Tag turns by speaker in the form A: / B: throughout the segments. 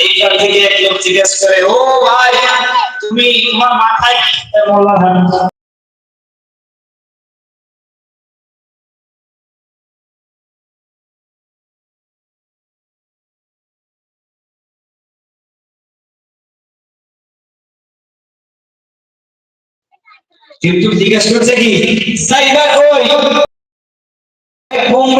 A: এইখান থেকে এক লোক জিজ্ঞেস করে, ও ভাই, তুমি তোমার মাথায় মোল্লা কিন্তু জিজ্ঞেস করছে কি সাইবা কই কোন ভাই কি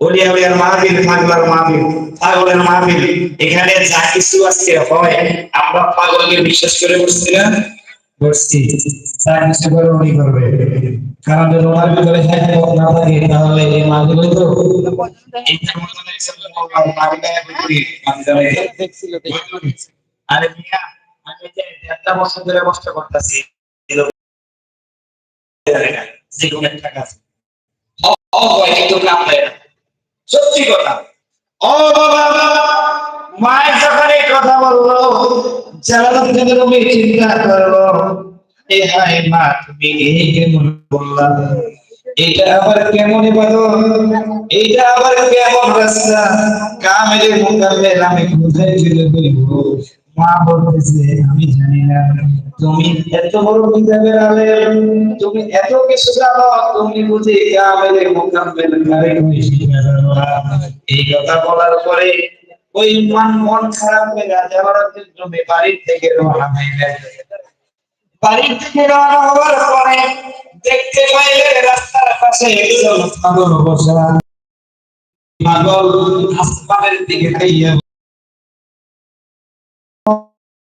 A: ওলিয়া উলিয়ার মাহফিল, পাগলার মাহফিল, পাগলের মাহফিল। এখানে যা কিছু আজকে হয়, আমরা পাগলকে বিশ্বাস করে বসছি না? বসছি। যা কিছু করে উনি করবে। কারণ যদি ওনার ভিতরে হ্যাঁ না থাকে, তাহলে এই মাহফিল তো এইটা হয় যে মাহফিলের ভিতরে আমি জানি আরে মিয়া, আমি যে একটা বছর ধরে কষ্ট করতেছি যে কোনো একটা কাজ। অভয় কিন্তু কাম দেয় না। সত্যি কথা। ও বাবা, মায়ের যখন এই কথা বলল জালালুদ্দিন রুমি চিন্তা করল এ হায় মা, তুমি এই কেমন বললা? এটা আবার কেমন এটা আবার কেমন রাস্তা? কামের মোকাবেলা আমি কোথায় চলে বলব মা বলতেছে, আমি জানি না, তুমি এত বড় কিতাবের আলেম তুমি এত কিছু জানো, তুমি বুঝি কামের মোকাবেল করে। এই কথা বলার পরে ওই মন মন খারাপ হয়ে গেছে আবার তুমি বাড়ির থেকে রওনা হইলেন বাড়ি থেকে রওনা হওয়ার পরে দেখতে পাইলে রাস্তার পাশে একজন পাগল বসা পাগল আসমানের দিকে খাইয়া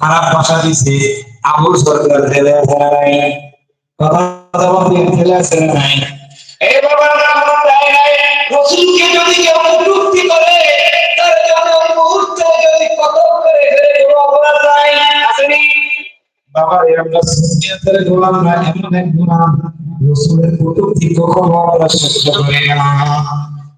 A: খারাপ ভাষা দিছে আবু সরকার ফেলে আসে নাই? কথা বলতে ফেলে আসে নাই? এই বাবা রসুলকে যদি কেউ কটূক্তি করে, তার জন্য মুহূর্তে যদি কতল করে ফেলে কোনো অপরাধ নাই, আসেনি? বাবা এরকম সুন্নিয়তের গোলাম না, এমন এক গোলাম। রসুলের কটূক্তি কখনো আমরা সহ্য করি না।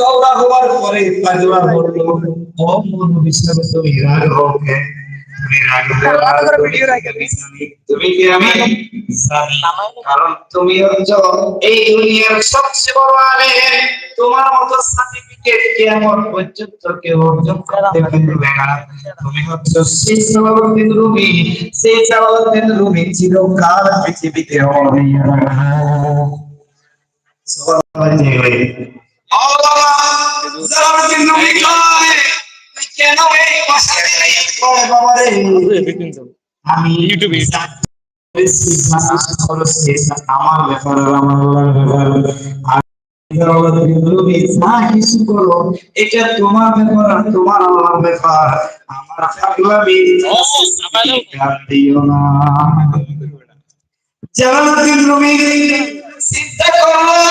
A: চওড়া হওয়ার পরে পাগলা বলল ও মন বিশ্বাস তুমি রাগ হোকে তুমি কি আমি? কারণ তুমি হচ্ছ এই দুনিয়ার সবচেয়ে বড় আলেম। তোমার মতো সার্টিফিকেট কেমন পর্যন্ত কেউ অর্জন করতে পারবে না। তুমি হচ্ছ সেই সালাউদ্দিন রুমি। সেই সালাউদ্দিন রুমি ছিল পৃথিবীতে হবে আমি ইউটিউবে আমার ব্যাপারে আমার ব্যাপারে না কিছু করো এটা তোমার ব্যাপার আর তোমার আল্লাহর ব্যাপার আমার দিও না চিন্তা প্রতি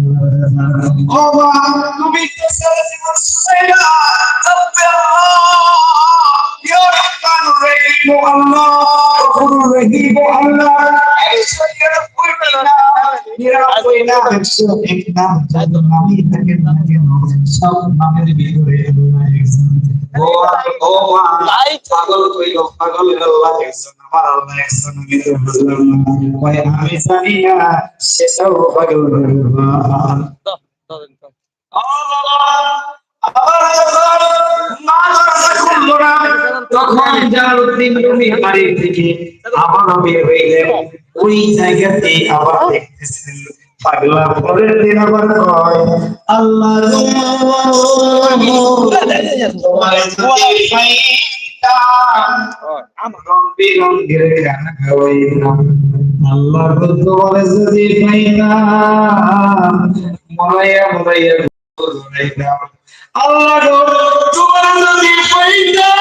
A: মা তুমি তো সারা জীবন শুনে না আল্লাহ একজন আমার আল্লাহ। একজন আমি জানি না সেটাও পাগল আল্লাহ। আবার যখন মা খুললো না, তখন জালালউদ্দিন রুমি বাড়ি থেকে আবারও বের হইলেন। ওই জায়গাতে আবার দেখতেছেন পাগলা পরের দিন আবার কয় আল্লাহ যদি পাইতাম, মরাইয়া মরাইয়া। আল্লাহ গো, তোমার যদি পাইতাম,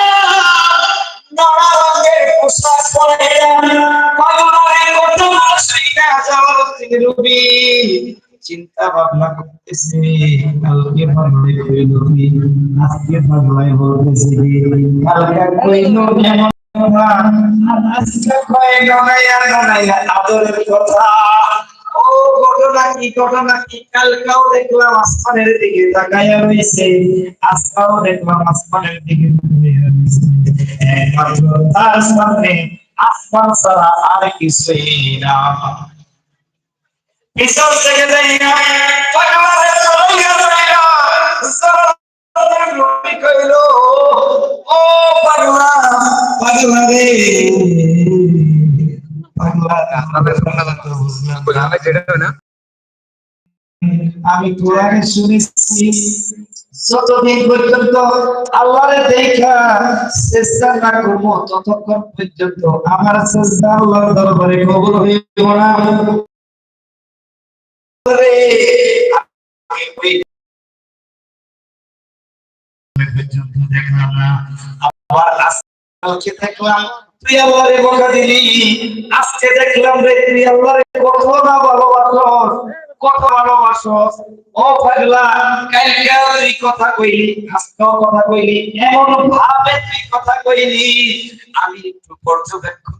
A: নানা রঙের পোশাক পরাইতাম। পাগলারে কত মানুষই না জালালউদ্দিন রুমি। চিন্তা ভাবনা করতেছে কালকে পাগলাই কইল কি আজকে পাগলাই বলতেছে কালকে কইল এমন আজকে কইল নয়া নয়া আদরের কথা ঘটনা কি ঘটনা কি? কালকাও দেখলাম আসমানের দিকে তাকাইয়া রইছে আজকাও দেখলাম আসমানের দিকে তাকাইয়া রইছে একমাত্র তার সামনে আসমান ছাড়া আর কিছুই না। পিছন থেকে যাই না পাগলারে চলাইয়া যাই না জলালের নবী কইল, ও পাগলা পাগলা রে পাগলা আমাদের কথা তো বুঝলাম না। আমি কোরআনে শুনেছি, যতদিন পর্যন্ত আল্লাহরে দেখা, চেষ্টা না করব, ততক্ষণ পর্যন্ত আমার চেষ্টা আল্লাহর দরবারে কবুল হইব না। দেখলাম না, আবার আজকে দেখলাম। তুই বকা দিলি। আজকে দেখলাম রে তুই কত না ভালোবাসস, কত ভালোবাসস। ও পাগলা, কালকে তুই কথা কইলি আজকে কথা কইলি, এমন ভাবে তুই কথা কইলি। আমি একটু পর্যবেক্ষণ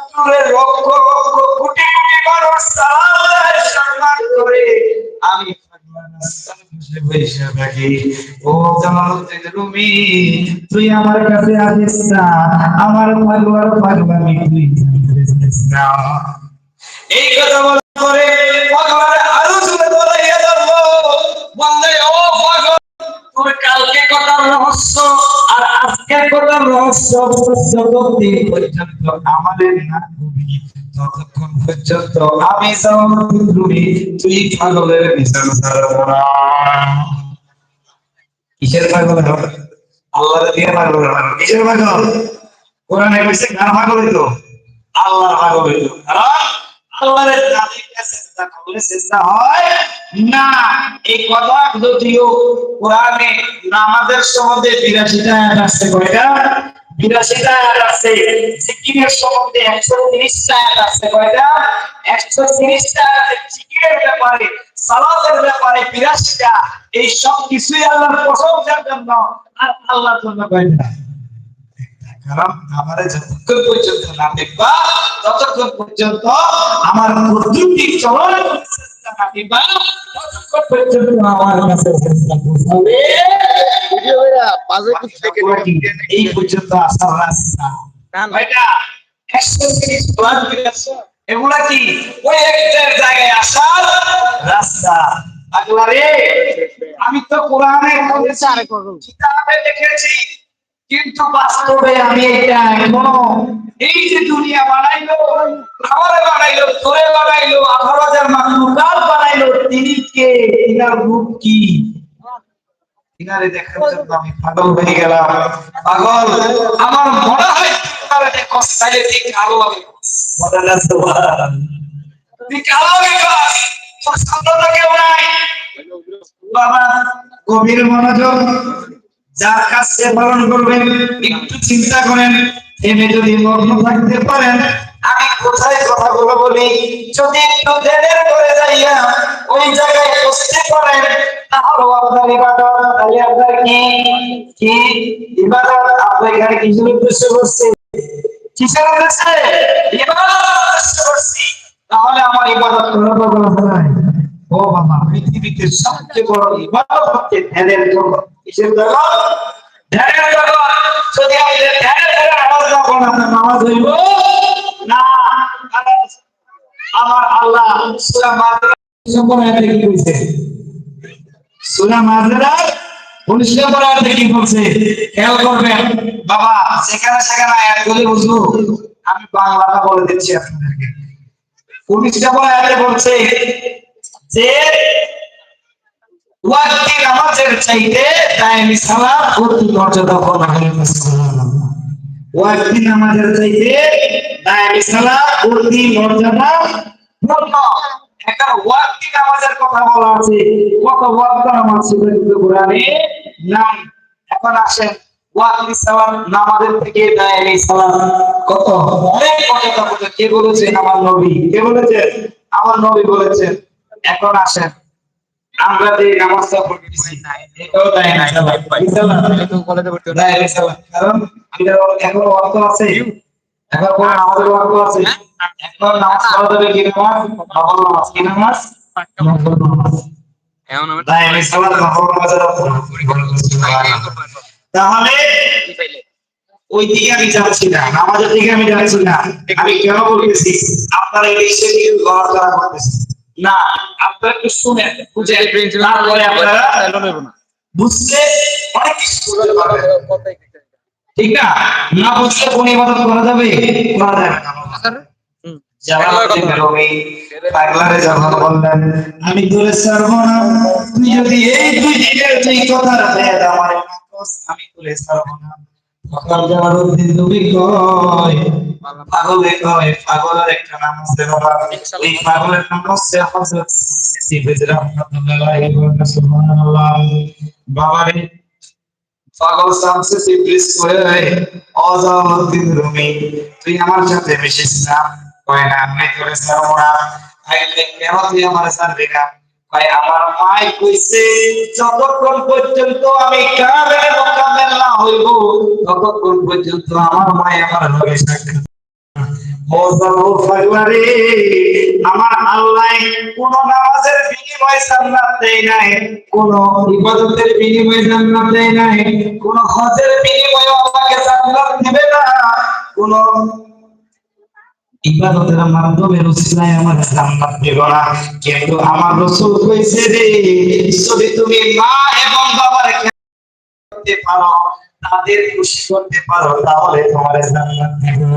A: লক্ষ লক্ষ কোটি কোটি মানুষ করে। আমি তুই আমার কাছে আসিস এই কথা বলার রহস্য যতদিন পর্যন্ত আমাদের না কবি ততক্ষণ পর্যন্ত আমি জামালউদ্দিন রুমি তুই পাগলের আল্লাহ আল্লাহর জালিমকে সেজদা করলে সেজদা হয় না। এই কথা যদিও কোরআনে নামাজের সম্বন্ধে আয়াত আছে, কয়টা? আয়াত আছে। জিকিরের সম্বন্ধে আয়াত আছে, কয়টা? জিকিরের ব্যাপারে, সালাতের ব্যাপারে এই সব কিছুই আল্লাহর প্রশংসার জন্য আর আল্লাহর জন্য কয়টা? কারণ আমারে যতক্ষণ পর্যন্ত না দেখবা ততক্ষণ পর্যন্ত আমার প্রযুক্তি চলন না দিবা ততক্ষণ পর্যন্ত আমার কাছে চেষ্টা করতে
B: বাজে কিছু দেখে
A: এই পর্যন্ত আসার রাস্তা এগুলা কি? ওই একটা জায়গায় আসার আমি তো কোরআনে দেখেছি। কিন্তু বাস্তবে আমি এটা এখনও এই যে দুনিয়া বানাইলো আমারে বানাইলো তোরে বানাইলো আঠারো হাজার মাকলুকাত বানাইলো, তিনি কে? তিনার রূপ কি? দেখার জন্য আমি পাগল হয়ে গেলাম। পাগল, আমার মনে হয় দেখো সাইলে ঠিক আলো লাগে মনে ঠিক আলো তোর সামনে তো কেউ নাই। বাবা, গভীর মনোযোগ। যার কাজ সে পালন করবেন, একটু চিন্তা করেন থেমে যদি থাকতে পারেন, আমি কোথায় কথাগুলো বলি? যদি একটু করে যাইয়া ওই জায়গায় বসতে পারেন, তাহলে আপনার ইবাদত, তাহলে আপনার কি? কি? ইবাদত? এখানে উদ্দেশ্য বসছে কিসের উদ্দেশ্যে ইবাদত বসছি তাহলে আমার ইবাদত নাই ও বাবা, পৃথিবীতে সবচেয়ে বড় ইবাদত হচ্ছে ধ্যানের জগৎ কিসের জগৎ ধ্যানের জগৎ যদি আপনি ধ্যানের করে নামাজ না পড়েন আপনার নামাজ হইব না আমার আল্লাহ সূরা মাযরা সম্পর্কে আয়াতে কি বলছে সূরা মাযরা 19 নম্বর আয়াতে কি বলছে খেয়াল করবেন বাবা সেখানে সেখানে আয়াতগুলি বুঝব আমি বাংলাটা বলে দিচ্ছি আপনাদেরকে। 19 নম্বর আয়াতে বলছে যে ওয়াক্তি নামাজের চাইতে দায়মি সালাত অতি মর্যাদা ওয়াক্তি নামাজের চাইতে দায়মি সালাত অতি মর্যাদা পূর্ণ ওয়াক্তি নামাজের কথা বলা আছে কত ওয়াক্ত নামাজ ছিল কিন্তু কোরআনে? নাই। এখন আসেন ওয়াক্তি সালাত নামাজের থেকে দায়মি সালাত কত? অনেক মর্যাদা কে বলেছেন? আমার নবী। কে বলেছেন? আমার নবী বলেছেন। এখন আসেন। আমরা যে নামাজটা পড়তেছি এটাও দেয় না?
B: কলেজে ভর্তি
A: দেয় না কারণ এটা এখন অর্থ আছে। এখন কোন নামাজের অর্থ আছে? এখন নামাজ পড়া যাবে কি নামাজ? নফল নামাজ। কি নামাজ? নফল নামাজ।
B: এখন আমি
A: দেয় না নফল নামাজের অর্থ তাহলে ওই দিকে আমি যাচ্ছি না নামাজের দিকে আমি যাচ্ছি না। আমি কেন বলতেছি? আপনারা এই বিষয়ে কিছু করতেছেন। না আপনারা একটু শুনেন বুঝে তারপরে আপনারা
B: না।
A: বুঝতে অনেক কিছু বুঝতে পারবেন।
B: ঠিক
A: না? না বুঝলে কোন ইবাদত করা যাবে? করা যাবে না। আমি দূরে ছাড়বো না তুই যদি এই দুই দিনের দুই কথার ভেদ আমার আমি দূরে ছাড়বো না। তখন জালালউদ্দিন নবী কয়? পাগলে কয়? পাগলের একটা নাম আছে বাবা এই পাগলের নাম হচ্ছে হযরত সিদ্দিক রাহমাতুল্লাহ ওয়া সুবহানাল্লাহ। বাবারে পাগল শামসে সিবলিস করে অজাউদ্দিন রুমি তুই আমার সাথে মিশিস না? কয় না আমি তোরে ছাড়বো না। তাইলে কেন তুই আমার ছাড়বি না? ভাই, আমার মাই কইছে, যতক্ষণ পর্যন্ত আমি হইব, ততক্ষণ পর্যন্ত আমার মাই আমার লগে নামাজের বিনিময়ে দেয় নাই, কোন বিনিময়ে দেয় নাই, কোন বিনিময়ে আমাকে না, কোন ইবাদতের মাধ্যমে রসুলাই আমার জান্নাত দিব না। কিন্তু আমার রসুল কইছে রে যদি তুমি মা এবং বাবার করতে পারো, তাদের খুশি করতে পারো, তাহলে তোমার জান্নাত দিব।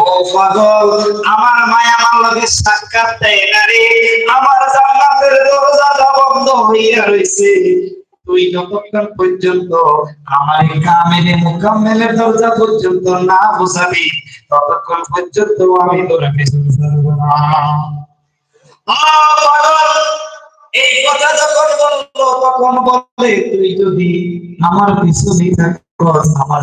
A: ও পাগল, আমার মায়া আমার লগে সাক্ষাৎ দেয় না রে। আমার জান্নাতের দরজা বন্ধ হইয়া রইছে। তুই যতক্ষণ পর্যন্ত আমার কামেলে দরজা পর্যন্ত না বসাবি ততক্ষণ পর্যন্ত আমি তোর না। এই কথা যখন তখন বলে, তুই যদি আমার পিছনে থাকস, আমার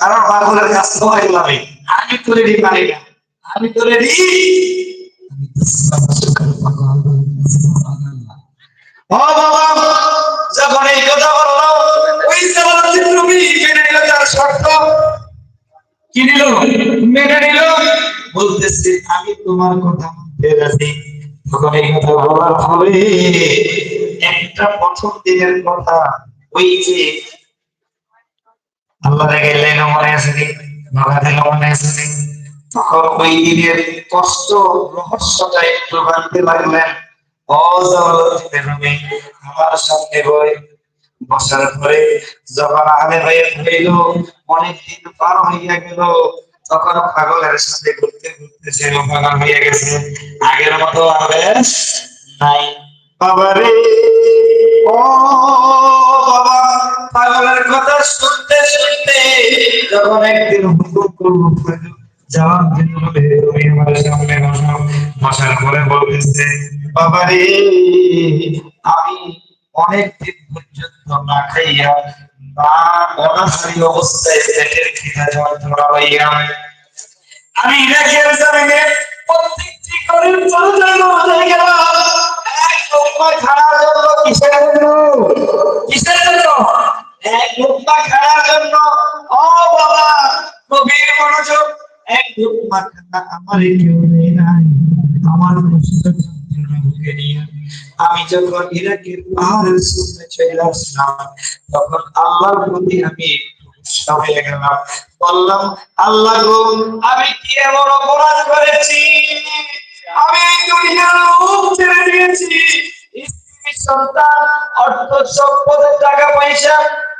A: কারণ পাগলের কাজ তো পাগলামি আমি তো রেডি পারি না। আমি তো রেডি ও বাবা, যখন এই কথা ওই রুমি মেনে নিল তার শর্ত। কি নিল মেনে নিল। বলতেছে, আমি তোমার কথা মানতে রাজি। তখন এই কথা বলার ফলে একটা প্রথম দিনের কথা ওই যে আল্লাহ গেলেন মনে আছে নি ভাগা দিল মনে আছে নি তখন ওই দিনের কষ্ট রহস্যটা একটু জানতে লাগলেন অজলতে রবি আমার সামনে বই। বসার পরে যখন আলে ভাই হইল অনেকদিন পার হইয়া গেল তখন পাগলের সাথে ঘুরতে ঘুরতে সে পাগল হইয়া গেছে। আগের মতো আবেশ নাই। বাবারে ও বাবা পাগলের কথা শুনতে শুনতে যখন একদিন হুকুম করব জবাব দিতে হবে তুমি আমার সামনে বসো। বসার পরে বলতেছে বাবা রে আমি অনেক দিন পর্যন্ত না খাইয়া না অনাহারি অবস্থায় পেটের খিদা যন্ত্রণা হইয়া আমি ইরাকের জমিনে প্রত্যেকটি করিম চলে চলে গেল এক লোকমা খাওয়ার জন্য কিসের জন্য? কিসের জন্য? এক লোকমা খাওয়ার জন্য। ও বাবা, গভীর মনোযোগ। এক লোকমা খানা আমার কেউ নেই নাই। আমার আমি যখন ইরাকের পাহাড়ের সামনে চলে তখন আল্লাহর প্রতি আমি হয়ে গেলাম। বললাম, আল্লাহ গো, আমি কি এমন অপরাধ করেছি? আমি দুনিয়ার লোক ছেড়ে দিয়েছি। সন্তান, অর্থ সম্পদ টাকা পয়সা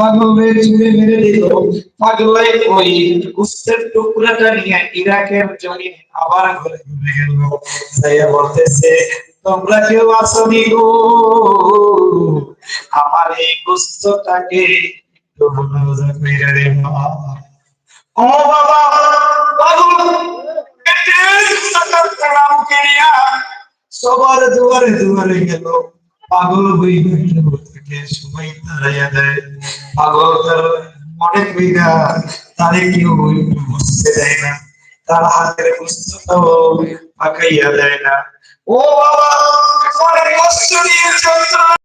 A: পাগলের চুড়ে মেরে দিল। পাগলাই ওই গোস্তের টুকরাটা নিয়ে ইরাকের জমিন আবার ঘরে ঘুরে গেল। যাইয়া বলতেছে, তোমরা কেউ আসনি গো? আমার এই বাবা, পাগল! পেটের সাকাতটা মুখে নিয়া সবার দুয়ারে দুয়ারে গেল। পাগল হই হইল থেকে সবাই দেয়। পাগল তার অনেক কইরা তারে কেউ বুঝতে দেয় না। তার হাতের পুস্তকটাও পাকাইয়া দেয় না। ও বাবা অনেক কষ্ট নিয়ে যন্ত্রণা